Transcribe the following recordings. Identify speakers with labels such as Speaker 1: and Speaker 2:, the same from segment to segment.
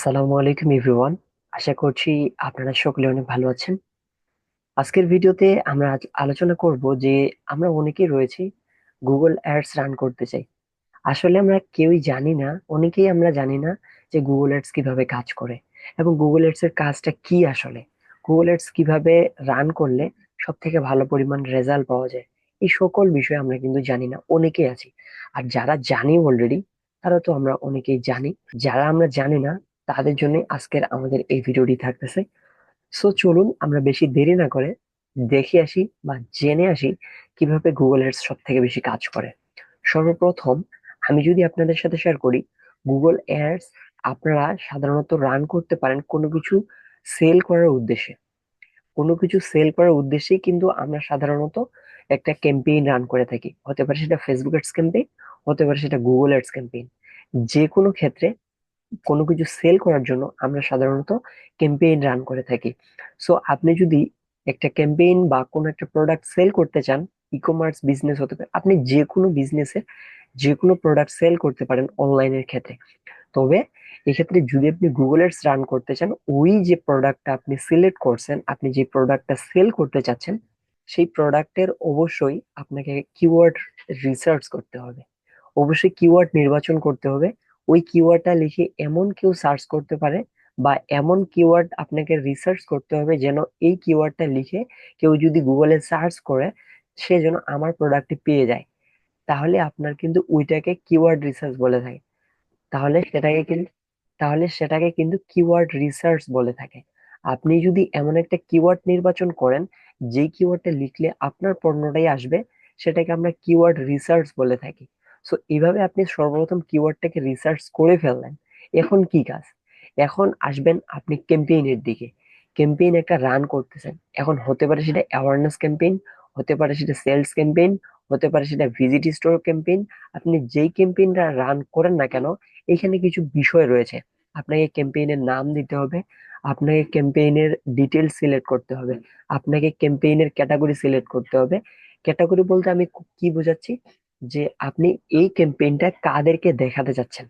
Speaker 1: আসসালামু আলাইকুম এভরিওয়ান আশা করছি আপনারা সকলে অনেক ভালো আছেন। আজকের ভিডিওতে আমরা আজ আলোচনা করব যে আমরা অনেকেই রয়েছি গুগল অ্যাডস রান করতে চাই। আসলে আমরা কেউই জানি না, অনেকেই আমরা জানি না যে গুগল অ্যাডস কীভাবে কাজ করে এবং গুগল অ্যাডস এর কাজটা কি আসলে। গুগল অ্যাডস কীভাবে রান করলে সব থেকে ভালো পরিমাণ রেজাল্ট পাওয়া যায়, এই সকল বিষয়ে আমরা কিন্তু জানি না, অনেকেই আছি। আর যারা জানি অলরেডি তারা তো আমরা অনেকেই জানি। যারা আমরা জানি না তাদের জন্য আজকের আমাদের এই ভিডিওটি থাকতেছে। সো চলুন আমরা বেশি দেরি না করে দেখে আসি বা জেনে আসি কীভাবে গুগল অ্যাডস সব থেকে বেশি কাজ করে। সর্বপ্রথম আমি যদি আপনাদের সাথে শেয়ার করি গুগল অ্যাডস আপনারা সাধারণত রান করতে পারেন কোনো কিছু সেল করার উদ্দেশ্যে। কোনো কিছু সেল করার উদ্দেশ্যেই কিন্তু আমরা সাধারণত একটা ক্যাম্পেইন রান করে থাকি। হতে পারে সেটা ফেসবুক অ্যাডস ক্যাম্পেইন হতে পারে সেটা গুগল অ্যাডস ক্যাম্পেইন যে কোনো ক্ষেত্রে কোনো কিছু সেল করার জন্য আমরা সাধারণত ক্যাম্পেইন রান করে থাকি। সো আপনি যদি একটা ক্যাম্পেইন বা কোনো একটা প্রোডাক্ট সেল করতে চান ই কমার্স বিজনেস হতে পারে, আপনি যে কোনো বিজনেসে যে কোনো প্রোডাক্ট সেল করতে পারেন অনলাইনের ক্ষেত্রে। তবে এক্ষেত্রে যদি আপনি গুগল এডস রান করতে চান, ওই যে প্রোডাক্টটা আপনি সিলেক্ট করছেন, আপনি যে প্রোডাক্টটা সেল করতে চাচ্ছেন, সেই প্রোডাক্টের অবশ্যই আপনাকে কিওয়ার্ড রিসার্চ করতে হবে। অবশ্যই কিওয়ার্ড নির্বাচন করতে হবে। ওই কিওয়ার্ডটা লিখে এমন কেউ সার্চ করতে পারে বা এমন কিওয়ার্ড আপনাকে রিসার্চ করতে হবে যেন এই কিওয়ার্ডটা লিখে কেউ যদি গুগলে সার্চ করে সে যেন আমার প্রোডাক্টটি পেয়ে যায়। তাহলে আপনার কিন্তু ওইটাকে কিওয়ার্ড রিসার্চ বলে থাকে। তাহলে সেটাকে কিন্তু তাহলে সেটাকে কিন্তু কিওয়ার্ড রিসার্চ বলে থাকে। আপনি যদি এমন একটা কিওয়ার্ড নির্বাচন করেন যে কিওয়ার্ডটা লিখলে আপনার পণ্যটাই আসবে, সেটাকে আমরা কিওয়ার্ড রিসার্চ বলে থাকি। সো এইভাবে আপনি সর্বপ্রথম কিওয়ার্ডটাকে রিসার্চ করে ফেললেন। এখন কি কাজ? এখন আসবেন আপনি ক্যাম্পেইনের দিকে। ক্যাম্পেইন একটা রান করতেছেন। এখন হতে পারে সেটা অ্যাওয়ারনেস ক্যাম্পেইন হতে পারে সেটা সেলস ক্যাম্পেইন হতে পারে সেটা ভিজিট স্টোর ক্যাম্পেইন আপনি যেই ক্যাম্পেইনটা রান করেন না কেন, এখানে কিছু বিষয় রয়েছে। আপনাকে ক্যাম্পেইনের নাম দিতে হবে। আপনাকে ক্যাম্পেইনের ডিটেলস সিলেক্ট করতে হবে। আপনাকে ক্যাম্পেইনের ক্যাটাগরি সিলেক্ট করতে হবে। ক্যাটাগরি বলতে আমি কি বোঝাচ্ছি? যে আপনি এই ক্যাম্পেইনটা কাদেরকে দেখাতে চাচ্ছেন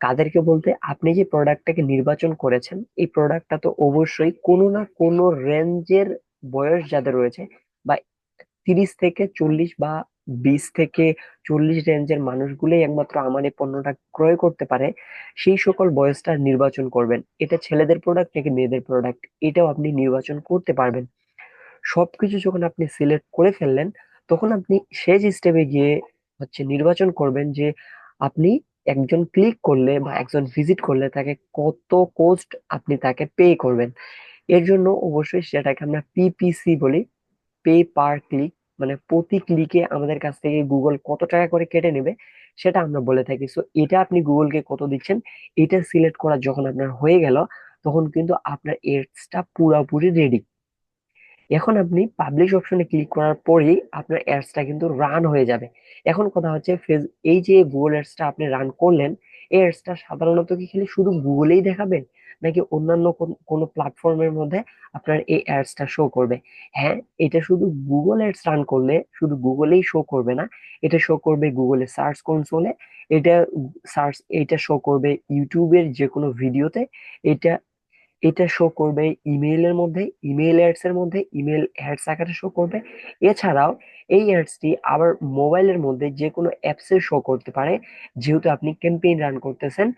Speaker 1: কাদেরকে বলতে আপনি যে প্রোডাক্টটাকে নির্বাচন করেছেন, এই প্রোডাক্টটা তো অবশ্যই কোনো না কোনো রেঞ্জের বয়স যাদের রয়েছে, বা তিরিশ থেকে চল্লিশ বা বিশ থেকে চল্লিশ রেঞ্জের মানুষগুলোই একমাত্র আমার এই পণ্যটা ক্রয় করতে পারে, সেই সকল বয়সটা নির্বাচন করবেন। এটা ছেলেদের প্রোডাক্ট নাকি মেয়েদের প্রোডাক্ট এটাও আপনি নির্বাচন করতে পারবেন। সবকিছু যখন আপনি সিলেক্ট করে ফেললেন তখন আপনি শেষ স্টেপে গিয়ে হচ্ছে নির্বাচন করবেন যে আপনি একজন ক্লিক করলে বা একজন ভিজিট করলে তাকে কত কোস্ট আপনি তাকে পে করবেন। এর জন্য অবশ্যই সেটাকে আমরা পিপিসি বলি। পে পার ক্লিক মানে প্রতি ক্লিকে আমাদের কাছ থেকে গুগল কত টাকা করে কেটে নেবে সেটা আমরা বলে থাকি। সো এটা আপনি গুগলকে কত দিচ্ছেন, এটা সিলেক্ট করা যখন আপনার হয়ে গেল, তখন কিন্তু আপনার এডসটা পুরোপুরি রেডি এখন আপনি পাবলিশ অপশনে ক্লিক করার পরেই আপনার অ্যাডসটা কিন্তু রান হয়ে যাবে। এখন কথা হচ্ছে ফেস এই যে গুগল অ্যাডসটা আপনি রান করলেন, এই অ্যাডসটা সাধারণত কি খালি শুধু গুগলেই দেখাবেন? নাকি অন্যান্য কোনো প্ল্যাটফর্মের মধ্যে আপনার এই অ্যাডসটা শো করবে? হ্যাঁ এটা শুধু গুগল অ্যাডস রান করলে শুধু গুগলেই শো করবে না, এটা শো করবে গুগলে সার্চ কনসোলে এটা সার্চ এটা শো করবে ইউটিউবের যে কোনো ভিডিওতে এটা এটা শো করবে ইমেইলের মধ্যে ইমেইল অ্যাডস এর মধ্যে ইমেইল অ্যাডস আকারে শো করবে। এছাড়াও এই অ্যাডসটি আবার মোবাইলের মধ্যে যে কোনো অ্যাপসে শো করতে পারে। যেহেতু আপনি ক্যাম্পেইন রান করতেছেন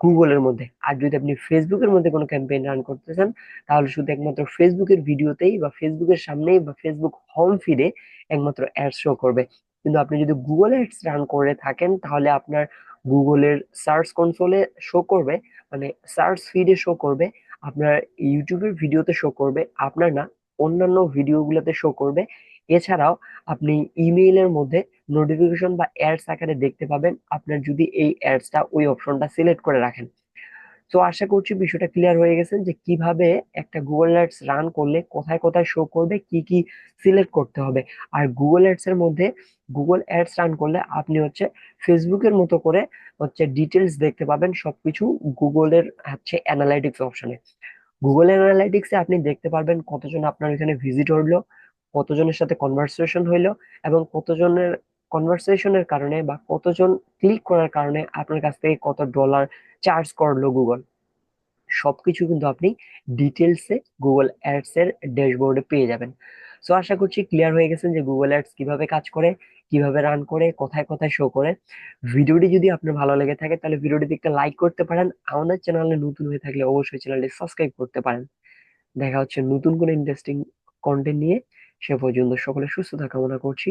Speaker 1: গুগলের মধ্যে, আর যদি আপনি ফেসবুকের মধ্যে কোনো ক্যাম্পেইন রান করতেছেন, তাহলে শুধু একমাত্র ফেসবুকের ভিডিওতেই বা ফেসবুকের সামনেই বা ফেসবুক হোম ফিডে একমাত্র অ্যাডস শো করবে। কিন্তু আপনি যদি গুগল অ্যাডস রান করে থাকেন, তাহলে আপনার গুগলের সার্চ কনসোলে শো করবে মানে সার্চ ফিডে শো করবে। আপনার ইউটিউবের ভিডিওতে শো করবে, আপনার না, অন্যান্য ভিডিওগুলোতে শো করবে। এছাড়াও আপনি ইমেইলের মধ্যে নোটিফিকেশন বা অ্যাডস আকারে দেখতে পাবেন। আপনার যদি এই অ্যাডসটা ওই অপশনটা সিলেক্ট করে রাখেন তো আশা করছি বিষয়টা ক্লিয়ার হয়ে গেছে যে কীভাবে একটা গুগল অ্যাডস রান করলে কোথায় কোথায় শো করবে, কি কি সিলেক্ট করতে হবে। আর গুগল অ্যাডস এর মধ্যে গুগল অ্যাডস রান করলে আপনি হচ্ছে ফেসবুকের মতো করে হচ্ছে ডিটেলস দেখতে পাবেন, সবকিছু গুগলের হচ্ছে অ্যানালাইটিক্স অপশনে গুগল অ্যানালাইটিক্সে আপনি দেখতে পারবেন কতজন আপনার এখানে ভিজিট হইল কতজনের সাথে কনভারসেশন হইল এবং কতজনের কনভারসেশনের কারণে বা কতজন ক্লিক করার কারণে আপনার কাছ থেকে কত ডলার চার্জ করল গুগল সবকিছু কিন্তু আপনি ডিটেলসে গুগল অ্যাডস এর ড্যাশবোর্ডে পেয়ে যাবেন। সো আশা করছি ক্লিয়ার হয়ে গেছেন যে গুগল অ্যাডস কীভাবে কাজ করে, কীভাবে রান করে, কোথায় কোথায় শো করে। ভিডিওটি যদি আপনার ভালো লেগে থাকে, তাহলে ভিডিওটিতে একটা লাইক করতে পারেন। আমাদের চ্যানেলে নতুন হয়ে থাকলে অবশ্যই চ্যানেলটি সাবস্ক্রাইব করতে পারেন। দেখা হচ্ছে নতুন কোনো ইন্টারেস্টিং কন্টেন্ট নিয়ে। সে পর্যন্ত সকলে সুস্থতা কামনা করছি।